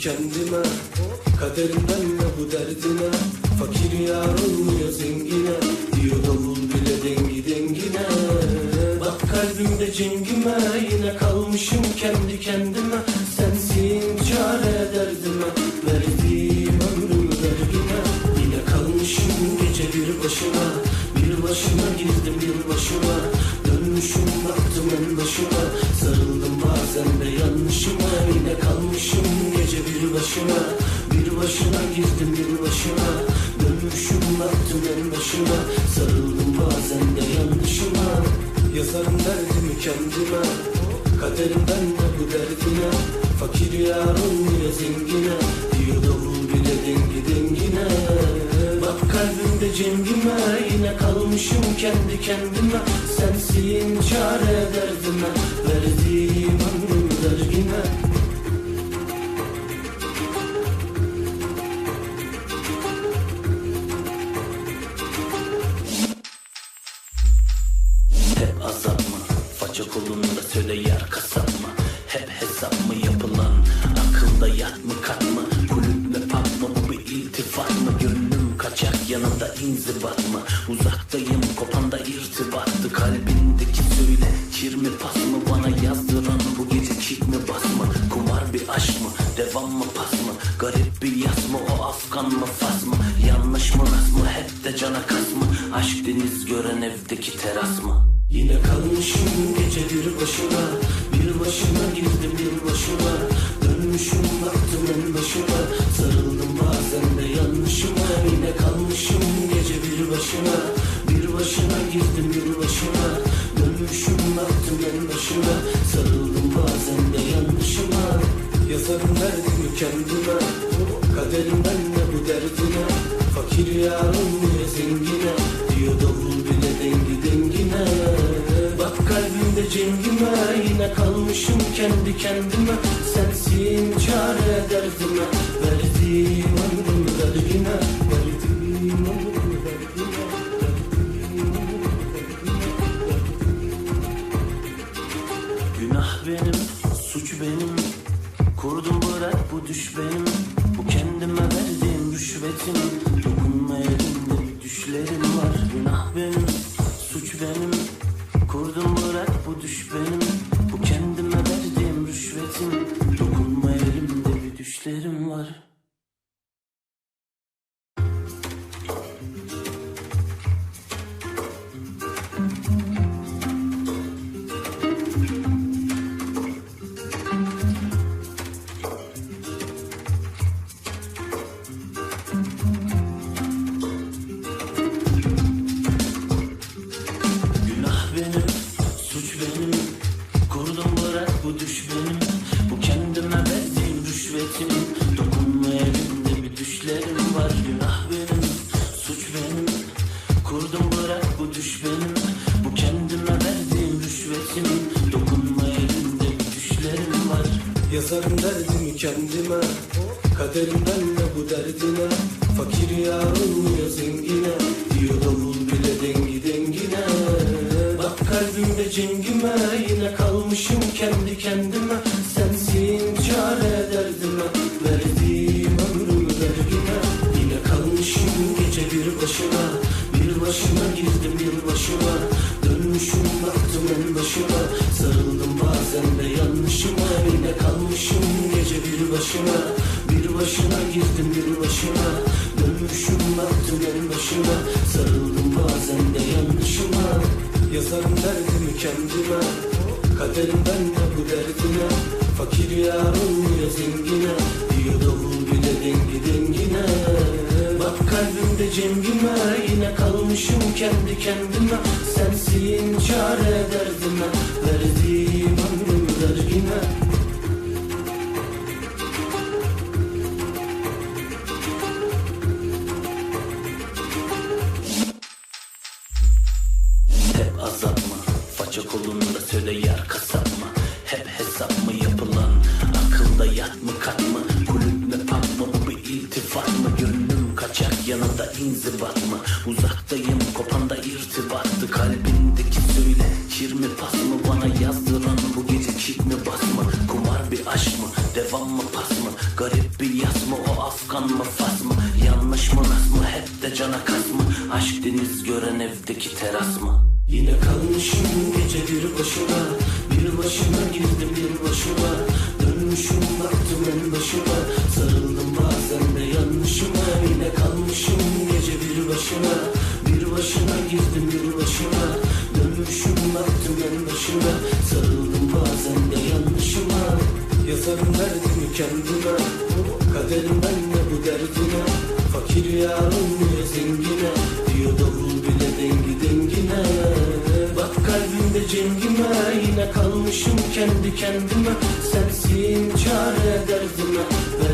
kendime Kaderimden ne bu derdine. Fakir yar olmuyor zengine Diyor davul bile dengi dengine. Bak kalbimde cengime Yine kalmışım kendi kendime. Sensin çare derdime Verdiğim ömrümü vergine Yine kalmışım gece bir başına Bir başına girdim bir başıma. Dönmüşüm baktım en başıma Sarıldım bazen de yanlışıma Yine kalmışım gece bir başıma Bir başına girdim bir başıma Dönmüşüm baktım en başıma Sarıldım bazen de yanlışıma. Yazarım derdimi kendime Kaderimden de bu derdine. Fakir yar olmuyor zengine Diyor davul bile dengi dengine. Bak kalbimde cengime Yine kalmışım kendi kendime. Sensin çare derdime Faça kolunda söyle yer kasap mı? Hep hesap mı yapılan? Akılda yat mı kat mı? Kulüp mü pub mı? Bu bir iltifat mı? Gönlüm kaçak yanında inzibat mı? Uzaktayım kopanda irtibattı Kalbindeki söyle kir mi pas mı? Bana yazdıran bu gece kick mi bas mı? Kumar bir aşk mı? Devam mı pas mı? Garip bir yaz mı? O Afgan mı fas mı? Yanlış mı rast mı? Hep de cana kas mı? Aşk deniz gören evdeki teras mı? Yine kalmışım gece bir başıma. Bir başıma girdim bir başıma. Dönmüşüm baktım en başıma. Sarıldım bazen de yanlışıma. Yine kalmışım gece bir başıma. Bir başına girdim bir başıma. Dönmüşüm baktım en başıma. Sarıldım bazen de yanlışıma. Yazarım derdimi kendime. Kaderimden ne bu derdine. Fakir yar olmuyor zengine cengime Yine kalmışım kendi kendime. Sensin çare derdime Verdiğim ömrümü vergine Verdiğim ömrümü vergine Günah benim, suç benim. Kurdum bırak bu düş benim. Bu kendime verdiğim rüşvetim. Dokunma elimde düşlerim var. Günah benim, suç benim bu düş benim Kurdum bırak bu düş benim. Bu kendime verdiğim rüşvetim Dokunma elimde düşlerim var. Yazarım derdimi kendime Kaderimden ne bu derdine. Fakir yar olmuyor zengine Diyor davul bile dengi dengine. Bak kalbimde cengime Yine kalmışım kendi kendime Bir başına girdim bir başıma Dönmüşüm baktım en başıma. Sarıldım bazen de yanlışıma. Yine kalmışım gece bir başına Bir başına girdim bir başıma. Dönmüşüm baktım en başıma. Sarıldım bazen de yanlışıma. Yazarım derdimi kendime. Kaderimden ne bu derdine Fakir yar olmuyor zengine. Diyor davul bile dengi dengine. Bak kalbimde cengime Yine kalmışım kendi kendime Sensin çare derdime Verdiğim ömrümü vergine Hep azap mı? Faça kolunda söyle yer kasap mı? Hep hesap mı yapılan? Akılda yat mı kat mı? Kaçak yanında inzibat mı? Uzaktayım kopanda irtibattı Kalbindeki söyle kir mi pas mı? Bana yazdıran bu gece kick mi bas mı? Kumar bir aşk mı? Devam mı pas mı? Garip bir yaz mı o Afgan mı Fas mı Yanlış mı nas mı hep de cana kas mı Aşk deniz gören evdeki teras mı Yine kalmışım gece bir başıma Bir başıma girdim bir başıma Dönmüşüm baktım en başıma Sarıldım bazen de gece bir başıma Bir başıma girdim bir başıma Dönmüşüm baktım en başıma Sarıldım bazen de yanlışıma. Yazarım derdimi kendime. Kaderim benle bu derdine. Fakir yarım niye zengine? Diyor davul bile dengi dengine. Bak kalbimde cengime. Yine kalmışım kendi kendime. Sensin çare derdime. Ver